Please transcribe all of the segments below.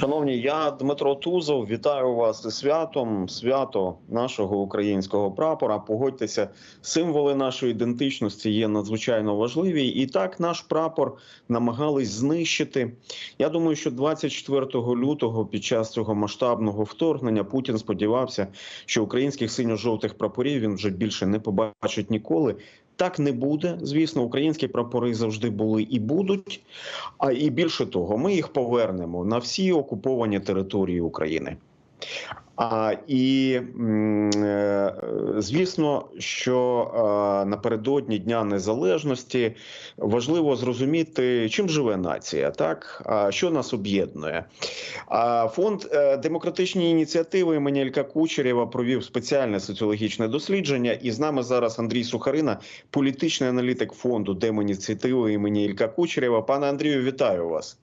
Шановні, я Дмитро Тузов. Вітаю вас із святом. Свято нашого українського прапора. Погодьтеся, символи нашої ідентичності є надзвичайно важливі. І так наш прапор намагались знищити. Я думаю, що 24 лютого, під час цього масштабного вторгнення, Путін сподівався, що українських синьо-жовтих прапорів він вже більше не побачить ніколи. Так не буде. Звісно, українські прапори завжди були і будуть. А і більше того, ми їх повернемо на всі окуповані території України. А і е, звісно, що напередодні Дня Незалежності важливо зрозуміти, чим живе нація, так а що нас об'єднує. А фонд е, демократичні ініціативи імені Ілька Кучерєва провів спеціальне соціологічне дослідження. І з нами зараз Андрій Сухарина, політичний аналітик фонду Демініціативи імені Ілька Кучерєва. Пане Андрію, вітаю вас.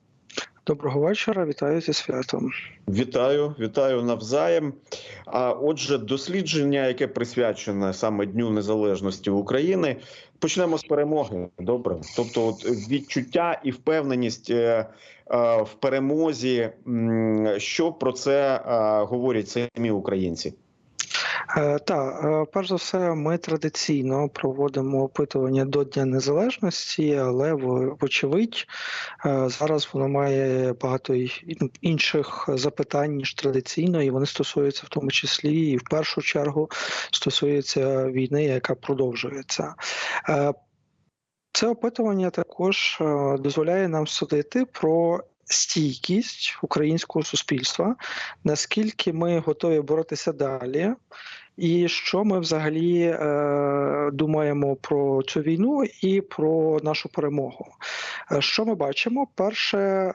Доброго вечора, вітаю зі святом. Вітаю, вітаю навзаєм. А отже, дослідження, яке присвячене саме Дню Незалежності України, почнемо з перемоги. Добре, тобто, от відчуття і впевненість е, е, в перемозі. Що про це е, говорять самі українці? Е, та е, перш за все, ми традиційно проводимо опитування до Дня Незалежності, але вочевидь е, зараз воно має багато ну, інших запитань ніж традиційно, і вони стосуються в тому числі і в першу чергу стосуються війни, яка продовжується. Це опитування також дозволяє нам судити про стійкість українського суспільства, наскільки ми готові боротися далі, і що ми взагалі е, думаємо про цю війну і про нашу перемогу. Е, Що ми бачимо? Перше,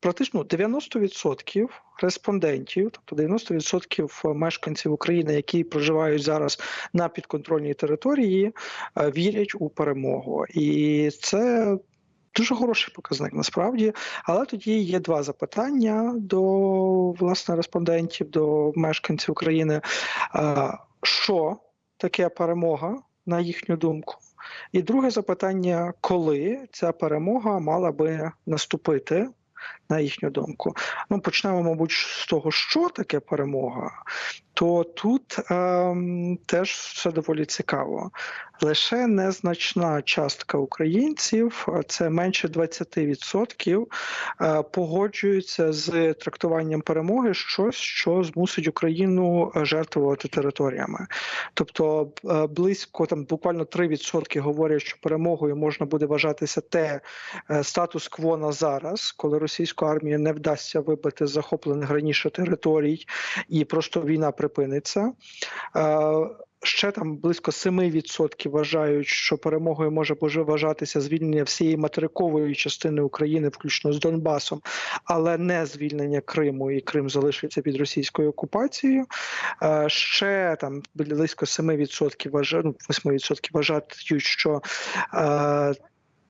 практично 90% респондентів, тобто 90% мешканців України, які проживають зараз на підконтрольній території, е, вірять у перемогу. І це дуже хороший показник насправді. Але тоді є два запитання до власне респондентів, до мешканців України. Що таке перемога, на їхню думку? І друге запитання: коли ця перемога мала би наступити? На їхню думку, ну почнемо, мабуть, з того, що таке перемога, то тут ем, теж все доволі цікаво. Лише незначна частка українців, це менше 20%, е, погоджуються з трактуванням перемоги щось, що змусить Україну жертвувати територіями. Тобто е, близько там буквально 3% говорять, що перемогою можна буде вважатися те е, статус-кво на зараз, коли російську армію не вдасться вибити захоплених раніше територій, і просто війна припиниться. Е, Ще там близько 7% вважають, що перемогою може вважатися звільнення всієї материкової частини України, включно з Донбасом, але не звільнення Криму, і Крим залишиться під російською окупацією. Е, Ще там близько 7% вважають, ну, 8% вважають, що е,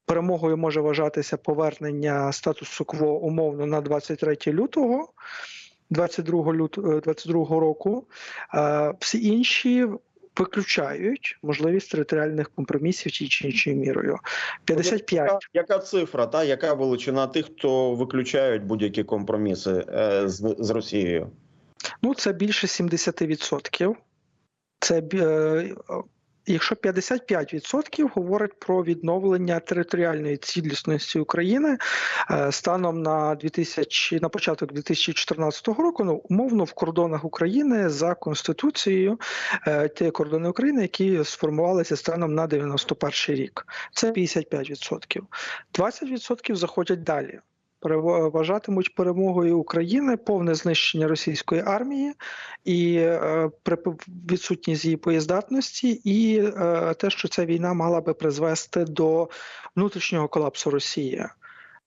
перемогою може вважатися повернення статусу кво умовно на 23 лютого. 22 лютого 22 року Е, всі інші виключають можливість територіальних компромісів чи чи іншою мірою. 55 Яка, яка цифра, та яка величина тих, хто виключають будь-які компроміси е, з, з Росією? Ну, це більше 70%. Це е, якщо 55% говорить про відновлення територіальної цілісності України е, станом на 2000, на початок 2014 року, ну умовно в кордонах України за конституцією, е, ті кордони України, які сформувалися станом на 91 рік. Це 55%. 20% заходять далі. Вважатимуть перемогою України повне знищення російської армії і е, відсутність її боєздатності, і е, те, що ця війна мала би призвести до внутрішнього колапсу Росії.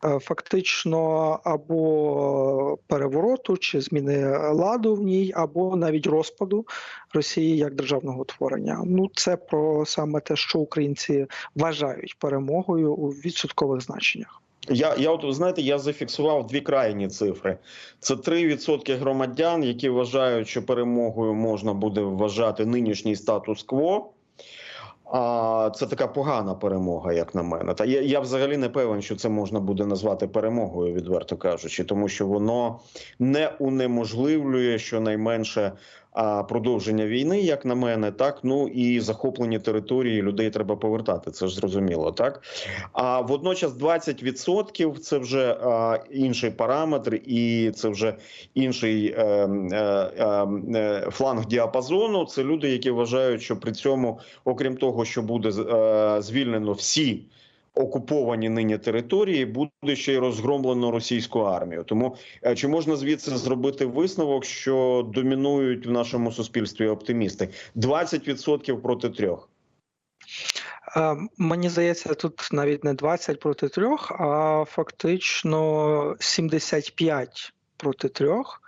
Е, Фактично або перевороту чи зміни ладу в ній, або навіть розпаду Росії як державного утворення. Ну це про саме те, що українці вважають перемогою у відсоткових значеннях. Я, я от знаєте, я зафіксував дві крайні цифри. Це 3% громадян, які вважають, що перемогою можна буде вважати нинішній статус-кво. А це така погана перемога, як на мене. Та я, я взагалі не певен, що це можна буде назвати перемогою, відверто кажучи, тому що воно не унеможливлює щонайменше продовження війни, як на мене, так ну і захоплені території людей треба повертати. Це ж зрозуміло, так а водночас 20% це вже а, інший параметр, і це вже інший е, е, е, е, фланг діапазону. Це люди, які вважають, що при цьому, окрім того, що буде е, звільнено всі. Окуповані нині території буде ще й розгромлено російську армію. Тому е, чи можна звідси зробити висновок, що домінують в нашому суспільстві оптимісти? 20% проти трьох. Е, Мені здається, тут навіть не 20 проти трьох, а фактично 75 проти трьох,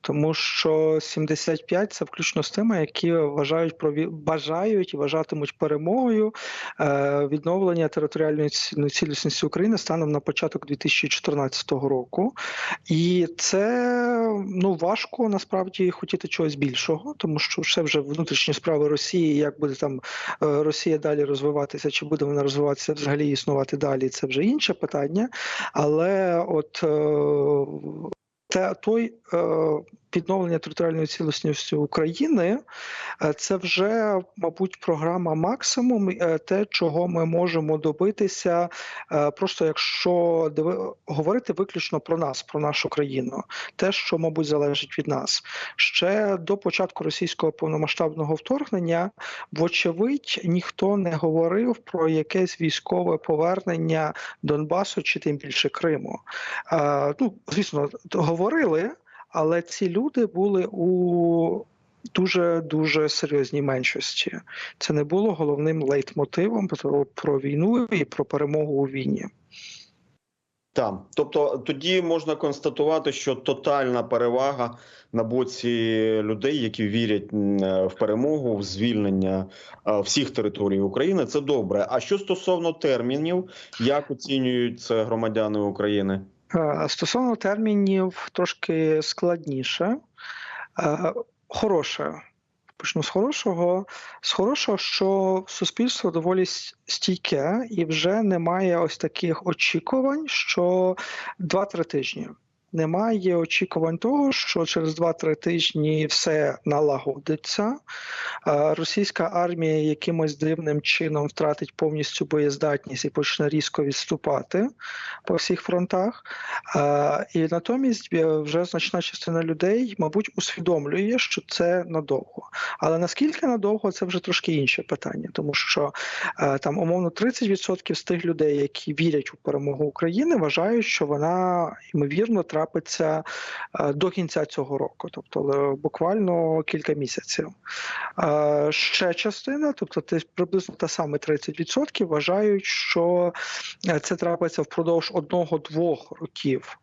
тому що 75 – це включно з тими, які вважають бажають і вважатимуть перемогою е, відновлення територіальної ну, цілісності України станом на початок 2014 року. І це ну важко насправді хотіти чогось більшого, тому що все вже внутрішні справи Росії, як буде там е, Росія далі розвиватися, чи буде вона розвиватися взагалі існувати далі, це вже інше питання. Але от е, те, той е, відновлення територіальної цілісності України е, це вже, мабуть, програма максимум, е, те, чого ми можемо добитися, е, просто якщо говорити виключно про нас, про нашу країну, те, що, мабуть, залежить від нас. Ще до початку російського повномасштабного вторгнення, вочевидь, ніхто не говорив про якесь військове повернення Донбасу чи тим більше Криму. Ну, звісно, говорили, але ці люди були у дуже дуже серйозній меншості. Це не було головним лейтмотивом про, про війну і про перемогу у війні. Так, тобто тоді можна констатувати, що тотальна перевага на боці людей, які вірять в перемогу, в звільнення е, всіх територій України, це добре. А що стосовно термінів, як оцінюють це громадяни України? Е, Стосовно термінів трошки складніше. Е, Хороше. Почну з хорошого. З хорошого, що суспільство доволі стійке і вже немає ось таких очікувань, що 2-3 тижні. Немає очікувань того, що через 2-3 тижні все налагодиться. Російська армія якимось дивним чином втратить повністю боєздатність і почне різко відступати по всіх фронтах. І натомість е, вже значна частина людей, мабуть, усвідомлює, що це надовго. Але наскільки надовго, це вже трошки інше питання, тому що е, там умовно 30% з тих людей, які вірять у перемогу України, вважають, що вона ймовірно трапиться е, до кінця цього року, тобто е, буквально кілька місяців. Е, Ще частина, тобто приблизно та саме 30%, вважають, що це трапиться впродовж одного-двох років.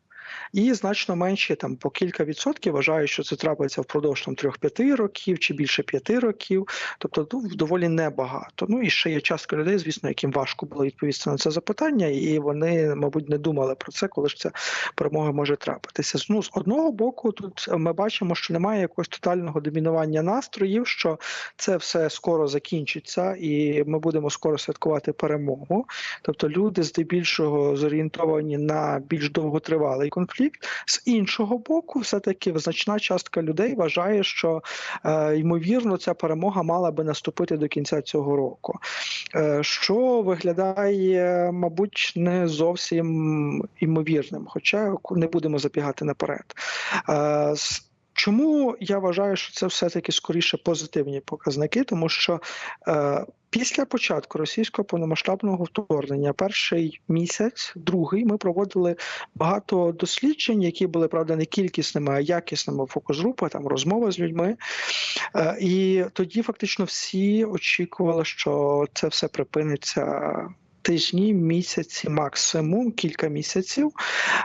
І значно менші там по кілька відсотків вважають, що це трапиться впродовж там трьох-п'яти років чи більше п'яти років, тобто ну, доволі небагато. Ну і ще є частка людей, звісно, яким важко було відповісти на це запитання, і вони, мабуть, не думали про це, коли ж ця перемога може трапитися. Ну, з одного боку, тут ми бачимо, що немає якогось тотального домінування настроїв, що це все скоро закінчиться, і ми будемо скоро святкувати перемогу. Тобто люди здебільшого зорієнтовані на більш довготривалий конфлікт. З іншого боку, все таки значна частка людей вважає, що е, ймовірно ця перемога мала би наступити до кінця цього року, е, що виглядає, мабуть, не зовсім імовірним, хоча не будемо забігати наперед. Е, Чому я вважаю, що це все-таки скоріше позитивні показники, тому що е, після початку російського повномасштабного вторгнення, перший місяць, другий, ми проводили багато досліджень, які були правда не кількісними, а якісними фокус-групи, там розмови з людьми. Е, і тоді фактично всі очікували, що це все припиниться. Тижні, місяці, максимум кілька місяців.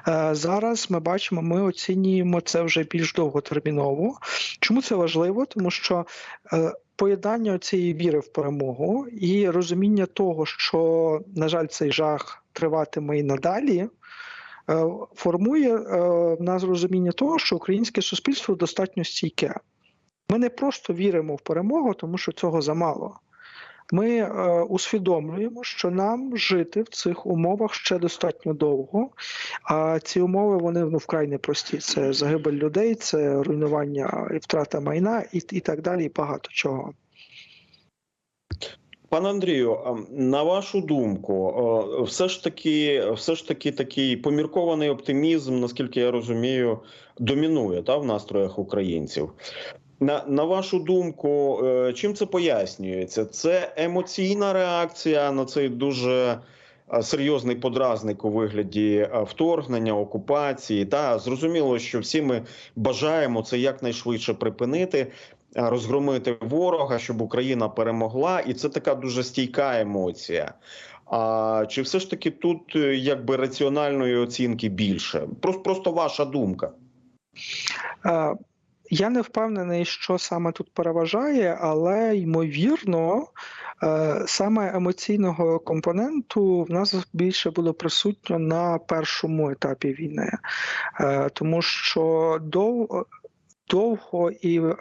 Е, Зараз ми бачимо, ми оцінюємо це вже більш довготерміново. Чому це важливо? Тому що е, поєднання цієї віри в перемогу і розуміння того, що, на жаль, цей жах триватиме і надалі. е, Формує в нас розуміння того, що українське суспільство достатньо стійке. Ми не просто віримо в перемогу, тому що цього замало. Ми е, усвідомлюємо, що нам жити в цих умовах ще достатньо довго. А ці умови вони ну вкрай непрості. Це загибель людей, це руйнування і втрата майна, і, і так далі, і багато чого. Пане Андрію, на вашу думку, все ж таки, все ж таки, такий поміркований оптимізм, наскільки я розумію, домінує та в настроях українців. На, на вашу думку, е, чим це пояснюється? Це емоційна реакція на цей дуже е, серйозний подразник у вигляді е, вторгнення, окупації. Та зрозуміло, що всі ми бажаємо це якнайшвидше припинити розгромити ворога, щоб Україна перемогла, і це така дуже стійка емоція. А чи все ж таки тут якби раціональної оцінки більше? Просто просто ваша думка. Я не впевнений, що саме тут переважає, але ймовірно, е, саме емоційного компоненту в нас більше було присутньо на першому етапі війни, Е, тому що дов, довго і е,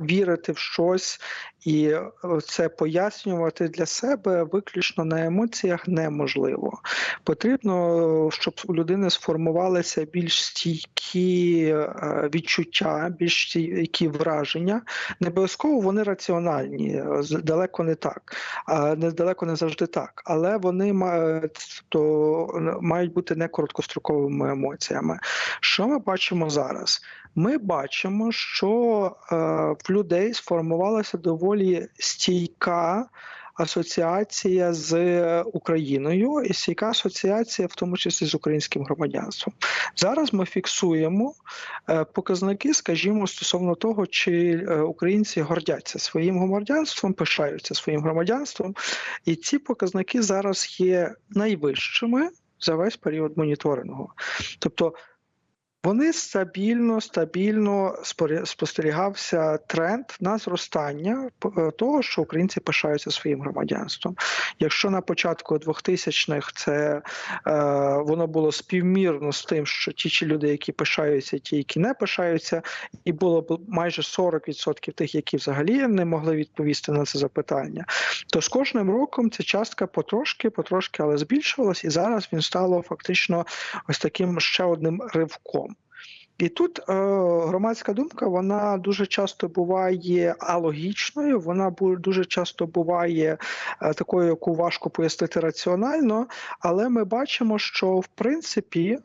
вірити в щось і е, це пояснювати для себе виключно на емоціях неможливо. Потрібно, щоб у людини сформувалися більш стійкі е, відчуття, більш стійкі враження. Не обов'язково вони раціональні, е, далеко не так, а не завжди так. Але вони мають, то, мають бути не короткостроковими емоціями. Що ми бачимо зараз? Ми бачимо, що е, в людей сформувалася доволі стійка асоціація з Україною і стійка асоціація, в тому числі з українським громадянством. Зараз ми фіксуємо е, показники, скажімо, стосовно того, чи е, українці гордяться своїм громадянством, пишаються своїм громадянством, і ці показники зараз є найвищими за весь період моніторингу. Тобто вони стабільно, стабільно спостерігався тренд на зростання е, того, що українці пишаються своїм громадянством. Якщо на початку 2000-х це е, воно було співмірно з тим, що ті чи люди, які пишаються, ті, які не пишаються, і було майже 40% тих, які взагалі не могли відповісти на це запитання, то з кожним роком ця частка потрошки, потрошки, але збільшувалась, і зараз він стало фактично ось таким ще одним ривком. І тут е, громадська думка вона дуже часто буває алогічною, вона дуже часто буває е, такою, яку важко пояснити раціонально, але ми бачимо, що в принципі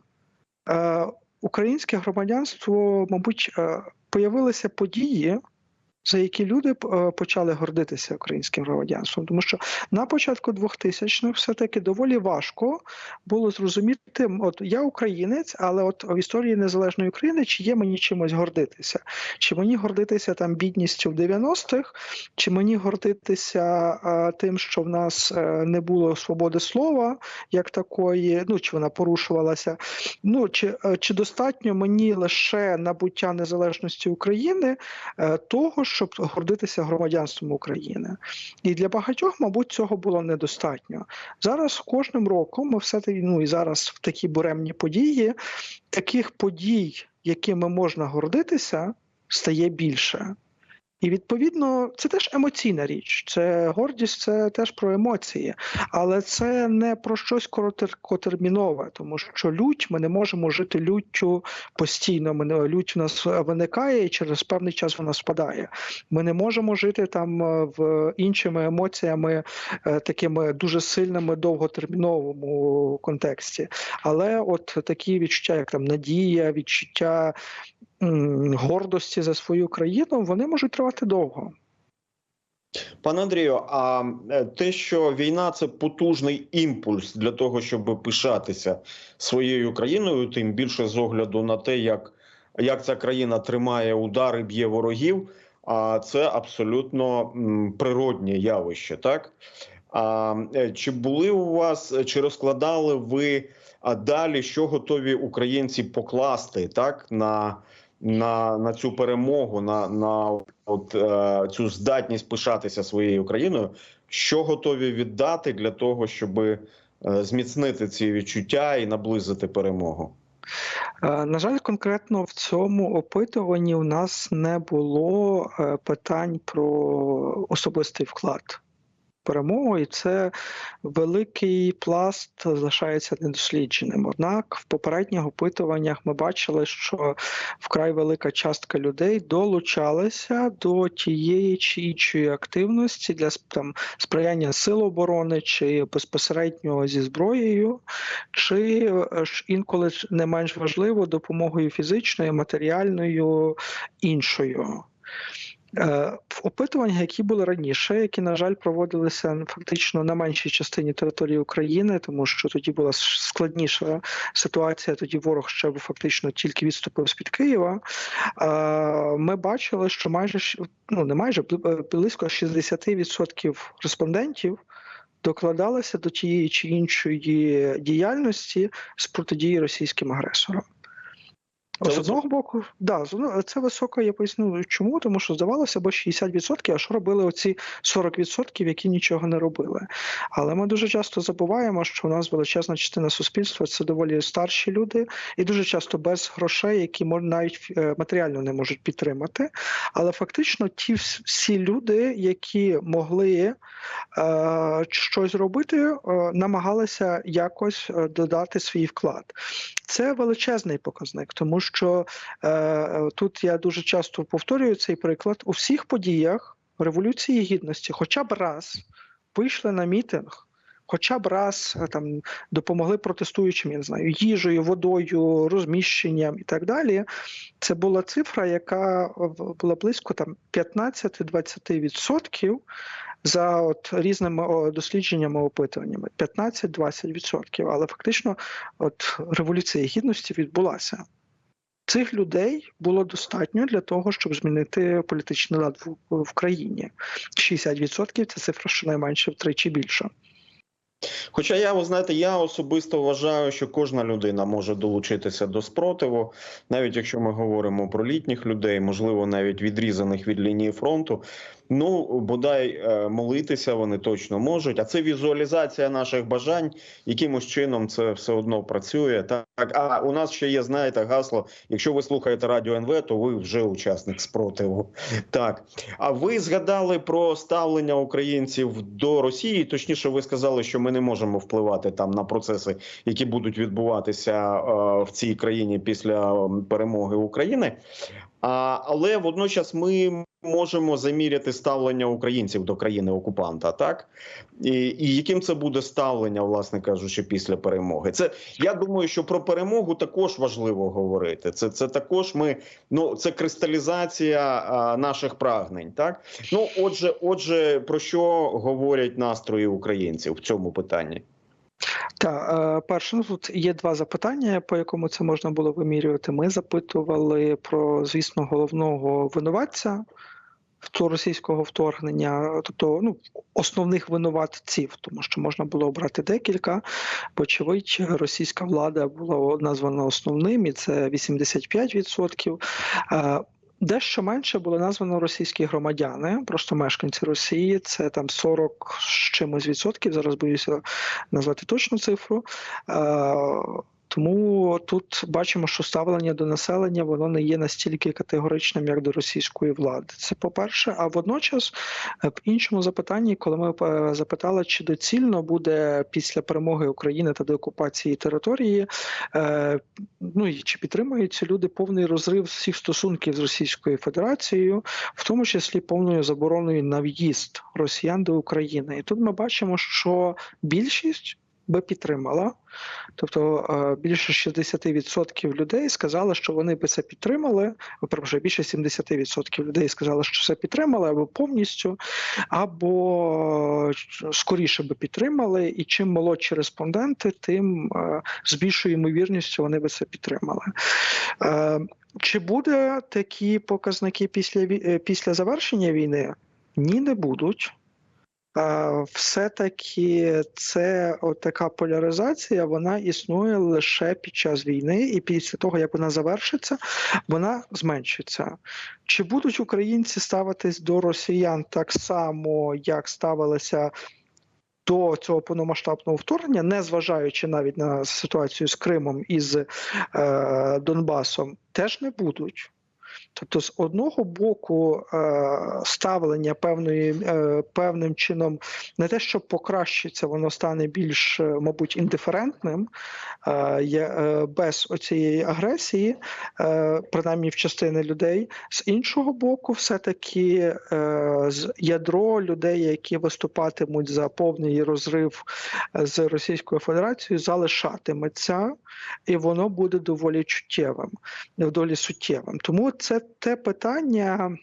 е, українське громадянство, мабуть, е, появилися події. За які люди е, почали гордитися українським громадянством, тому що на початку 2000-х все-таки доволі важко було зрозуміти, от я українець, але от в історії незалежної України чи є мені чимось гордитися? Чи мені гордитися там бідністю в 90-х, чи мені гордитися а, тим, що в нас е, не було свободи слова як такої, ну чи вона порушувалася? Ну чи, е, чи достатньо мені лише набуття незалежності України е, того, щоб гордитися громадянством України? І для багатьох, мабуть, цього було недостатньо. Зараз кожним роком ми все таки, ну і зараз в такі буремні події, таких подій, якими можна гордитися, стає більше. І відповідно це теж емоційна річ. Це гордість, це теж про емоції, але це не про щось короткотермінове, тому що лють ми не можемо жити люттю постійно. Ми не лють у нас виникає і через певний час вона спадає. Ми не можемо жити там е, в іншими емоціями, е, такими дуже сильними довготерміновому контексті. Але от такі відчуття, як там надія, відчуття гордості за свою країну, вони можуть тривати довго. Пане Андрію, а е, те, що війна це потужний імпульс для того, щоб пишатися своєю країною, тим більше з огляду на те, як, як ця країна тримає удари, б'є ворогів. А це абсолютно природнє явище, так? А е, чи були у вас, чи розкладали ви далі, що готові українці покласти так на, на, на цю перемогу, на, на от е, цю здатність пишатися своєю країною, що готові віддати для того, щоб е, зміцнити ці відчуття і наблизити перемогу? Е, На жаль, конкретно в цьому опитуванні у нас не було е, питань про особистий вклад. Перемогу, і це великий пласт залишається недослідженим. Однак в попередніх опитуваннях ми бачили, що вкрай велика частка людей долучалася до тієї чи іншої активності для там, сприяння сил оборони чи безпосередньо зі зброєю, чи е, інколи не менш важливо допомогою фізичною, матеріальною іншою. Е, В опитуваннях, які були раніше, які, на жаль, проводилися фактично на меншій частині території України, тому що тоді була складніша ситуація. Тоді ворог ще був фактично тільки відступив з під Києва. е, Ми бачили, що майже ну не майже е, близько 60% респондентів докладалися до тієї чи іншої діяльності з протидії російським агресорам. Це З одного боку, да, це високо, я поясню чому, тому що здавалося б 60%, а що робили оці 40%, які нічого не робили. Але ми дуже часто забуваємо, що у нас величезна частина суспільства це доволі старші люди, і дуже часто без грошей, які навіть е, матеріально не можуть підтримати. Але фактично ті всі люди, які могли е, щось робити, е, намагалися якось е, додати свій вклад. Це величезний показник, тому що е, е, тут я дуже часто повторюю цей приклад. У всіх подіях Революції Гідності, хоча б раз вийшли на мітинг, хоча б раз е, там допомогли протестуючим, я не знаю, їжею, водою, розміщенням і так далі. Це була цифра, яка була близько там 15-20% за от різними дослідженнями, опитуваннями 15-20%. Але фактично, от революція гідності відбулася. Цих людей було достатньо для того, щоб змінити політичний лад в, в країні. 60% – це цифра щонайменше втричі більша. Хоча я, ви знаєте, я особисто вважаю, що кожна людина може долучитися до спротиву, навіть якщо ми говоримо про літніх людей, можливо, навіть відрізаних від лінії фронту. Ну, бодай е, молитися вони точно можуть. А це візуалізація наших бажань, якимось чином це все одно працює. Так, а у нас ще є, знаєте, гасло: якщо ви слухаєте радіо НВ, то ви вже учасник спротиву. Так. А ви згадали про ставлення українців до Росії? Точніше, ви сказали, що ми не можемо впливати там на процеси, які будуть відбуватися е, в цій країні після перемоги України. А, але водночас ми можемо заміряти ставлення українців до країни окупанта, так і, і яким це буде ставлення, власне кажучи, після перемоги. Це я думаю, що про перемогу також важливо говорити. Це це також ми ну це кристалізація а, наших прагнень. Так ну отже, отже, про що говорять настрої українців в цьому питанні? Так, е, перше, ну тут є два запитання, по якому це можна було вимірювати. Ми запитували про, звісно, головного винуватця російського вторгнення, тобто ну, основних винуватців, тому що можна було обрати декілька. Вочевидь, російська влада була названа основним, і це 85%. Е, Дещо менше було названо російські громадяни, просто мешканці Росії. Це там 40 з чимось відсотків. Зараз боюся назвати точну цифру. Тому тут бачимо, що ставлення до населення воно не є настільки категоричним, як до російської влади. Це по-перше. А водночас, е, в іншому запитанні, коли ми е, запитали, чи доцільно буде після перемоги України та деокупації території, е, ну і чи підтримуються люди повний розрив всіх стосунків з Російською Федерацією, в тому числі повною забороною на в'їзд росіян до України. І тут ми бачимо, що більшість би підтримала. Тобто е, більше 60% людей сказали, що вони би це підтримали. Перепрошую, більше 70% людей сказали, що це підтримали або повністю, або е, скоріше би підтримали. І чим молодші респонденти, тим е, з більшою ймовірністю вони би це підтримали. Чи буде такі показники після після завершення війни? Ні, не будуть. Все-таки це така поляризація, вона існує лише під час війни, і після того, як вона завершиться, вона зменшиться. Чи будуть українці ставитись до росіян так само, як ставилися до цього повномасштабного вторгнення, не зважаючи навіть на ситуацію з Кримом і з е, Донбасом, теж не будуть. Тобто, з одного боку, е, ставлення певної е, певним чином не те, що покращиться, воно стане більш, е, мабуть, індиферентним без оцієї агресії, принаймні в частини людей. З іншого боку, все-таки е, ядро людей, які виступатимуть за повний розрив з Російською Федерацією, залишатиметься, і воно буде доволі чуттєвим, доволі суттєвим. Тому це те питання.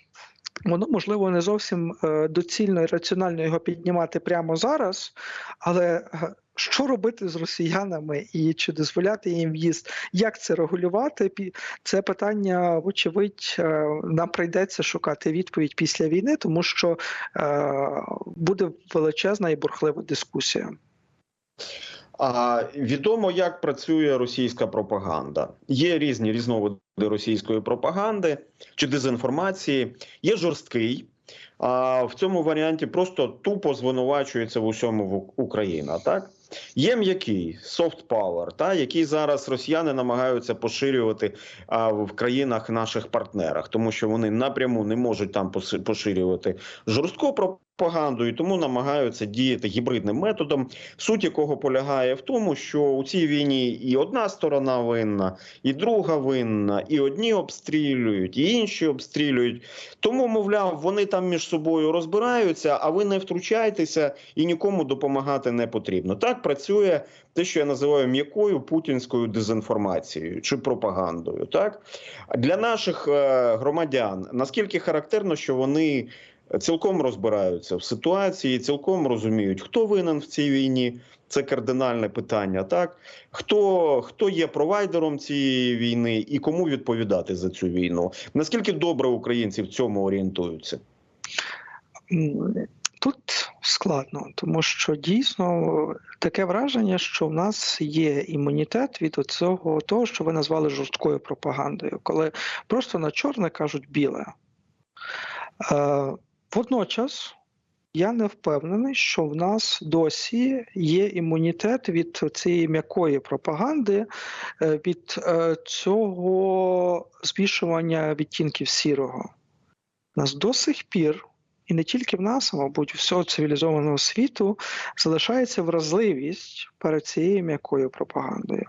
Воно можливо не зовсім е, доцільно і раціонально його піднімати прямо зараз, але е, що робити з росіянами і чи дозволяти їм в'їзд, як це регулювати? Це питання, вочевидь, е, нам прийдеться шукати відповідь після війни, тому що буде величезна і бурхлива дискусія. А відомо, як працює російська пропаганда. Є різні різновиди російської пропаганди чи дезінформації. Є жорсткий. А в цьому варіанті просто тупо звинувачується в усьому в Україна. Так є м'який soft power, та який зараз росіяни намагаються поширювати а, в країнах наших партнерах, тому що вони напряму не можуть там поширювати жорстку пропаганду, і тому намагаються діяти гібридним методом суть якого полягає в тому, що у цій війні і одна сторона винна, і друга винна, і одні обстрілюють, і інші обстрілюють. Тому, мовляв, вони там між собою розбираються, а ви не втручайтеся і нікому допомагати не потрібно. Так працює те, що я називаю м'якою путінською дезінформацією чи пропагандою. Так для наших е, громадян наскільки характерно, що вони цілком розбираються в ситуації, цілком розуміють, хто винен в цій війні. Це кардинальне питання. Так хто, хто є провайдером цієї війни і кому відповідати за цю війну? Наскільки добре українці в цьому орієнтуються? Тут складно, тому що дійсно таке враження, що в нас є імунітет від цього того, що ви назвали жорсткою пропагандою, коли просто на чорне кажуть біле. Водночас я не впевнений, що в нас досі є імунітет від цієї м'якої пропаганди, е, від е, цього збільшування відтінків сірого. У нас до сих пір і не тільки в нас, а мабуть, всього цивілізованого світу залишається вразливість перед цією м'якою пропагандою.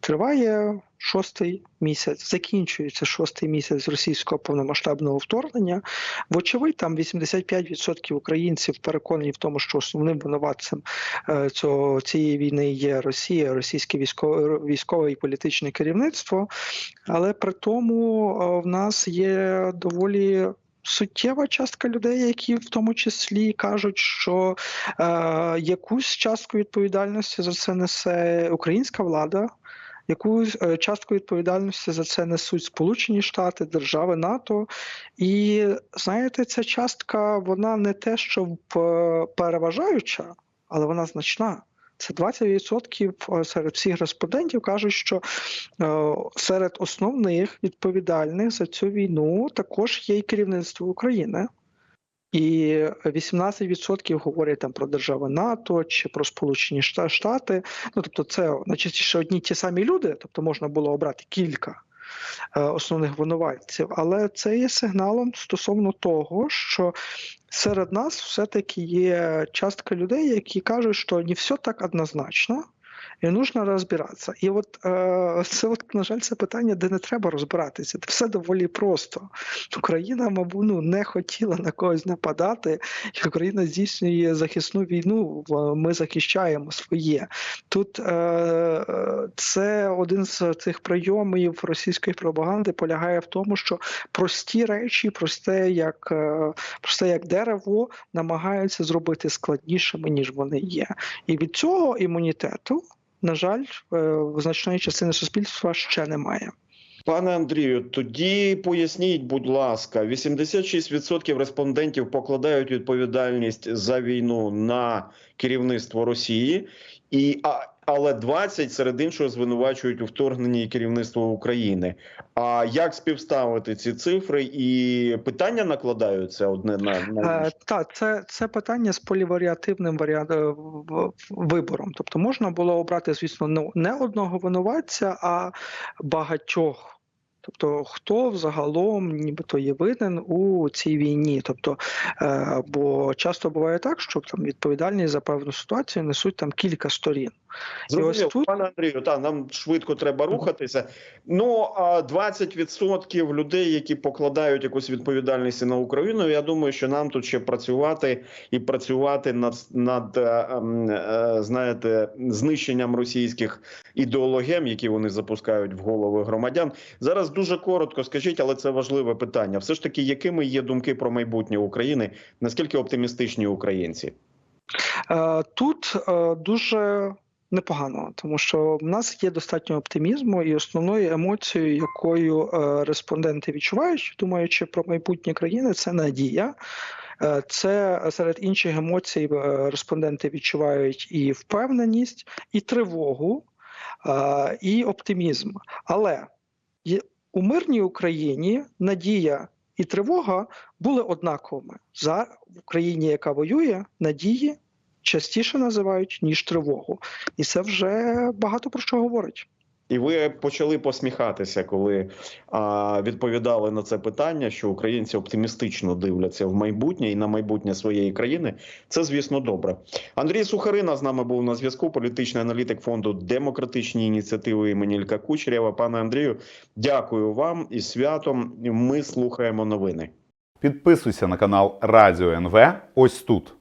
Триває шостий місяць, закінчується шостий місяць російського повномасштабного вторгнення. Вочевидь, там 85% українців переконані в тому, що основним винуватцем е, цього цієї війни є Росія, російське військове військове і політичне керівництво. Але при тому е, в нас є доволі суттєва частка людей, які в тому числі кажуть, що е, якусь частку відповідальності за це несе українська влада. Якусь е, частку відповідальності за це несуть Сполучені Штати, держави НАТО, і знаєте, ця частка вона не те, що п- переважаюча, але вона значна. Це 20% серед всіх респондентів кажуть, що е, серед основних відповідальних за цю війну також є і керівництво України. І 18% говорять там про держави НАТО чи про Сполучені Шта- Штати. Ну тобто, це найчастіше одні ті самі люди, тобто можна було обрати кілька е, основних винуватців, але це є сигналом стосовно того, що серед нас все-таки є частка людей, які кажуть, що не все так однозначно. І нужно розбиратися. І от е, це, от, на жаль, це питання, де не треба розбиратися. Це все доволі просто. Україна, мабуть, ну, не хотіла на когось нападати, і Україна здійснює захисну війну. Ми захищаємо своє. Тут е, це один з цих прийомів російської пропаганди полягає в тому, що прості речі, просте як, е, просте як дерево, намагаються зробити складнішими, ніж вони є. І від цього імунітету, на жаль, е, значної частини суспільства ще немає. Пане Андрію, тоді поясніть, будь ласка, 86% респондентів покладають відповідальність за війну на керівництво Росії, і а, але 20 серед іншого звинувачують у вторгненні керівництва України. А як співставити ці цифри? І питання накладаються одне на, на Е, так, це, це питання з поліваріативним варіант, е, вибором. Тобто можна було обрати, звісно, ну, не одного винуватця, а багатьох Тобто, хто взагалом нібито є винен у цій війні? Тобто, е, бо часто буває так, що там відповідальність за певну ситуацію несуть там кілька сторін. Зрозуміло, тут- пане Андрію, та нам швидко треба рухатися. Ну а 20% людей, які покладають якусь відповідальність на Україну. Я думаю, що нам тут ще працювати і працювати над над е, ем, е, знаєте знищенням російських ідеологем, які вони запускають в голови громадян. Зараз дуже коротко скажіть, але це важливе питання. Все ж таки, якими є думки про майбутнє України? Наскільки оптимістичні українці? Е, Тут дуже непогано, тому що в нас є достатньо оптимізму, і основною емоцією, якою е, респонденти відчувають, думаючи про майбутнє країни, це надія. Е, Це серед інших емоцій е, респонденти відчувають і впевненість, і тривогу, і оптимізм. Але у мирній Україні надія і тривога були однаковими. За Україні, яка воює, надії частіше називають ніж тривогу, і це вже багато про що говорить. І ви почали посміхатися, коли а, відповідали на це питання, що українці оптимістично дивляться в майбутнє і на майбутнє своєї країни. Це, звісно, добре. Андрій Сухарина з нами був на зв'язку. Політичний аналітик фонду демократичні ініціативи імені Ілька Кучерєва. Пане Андрію, дякую вам і святом. Ми слухаємо новини. Підписуйся на канал Радіо НВ ось тут.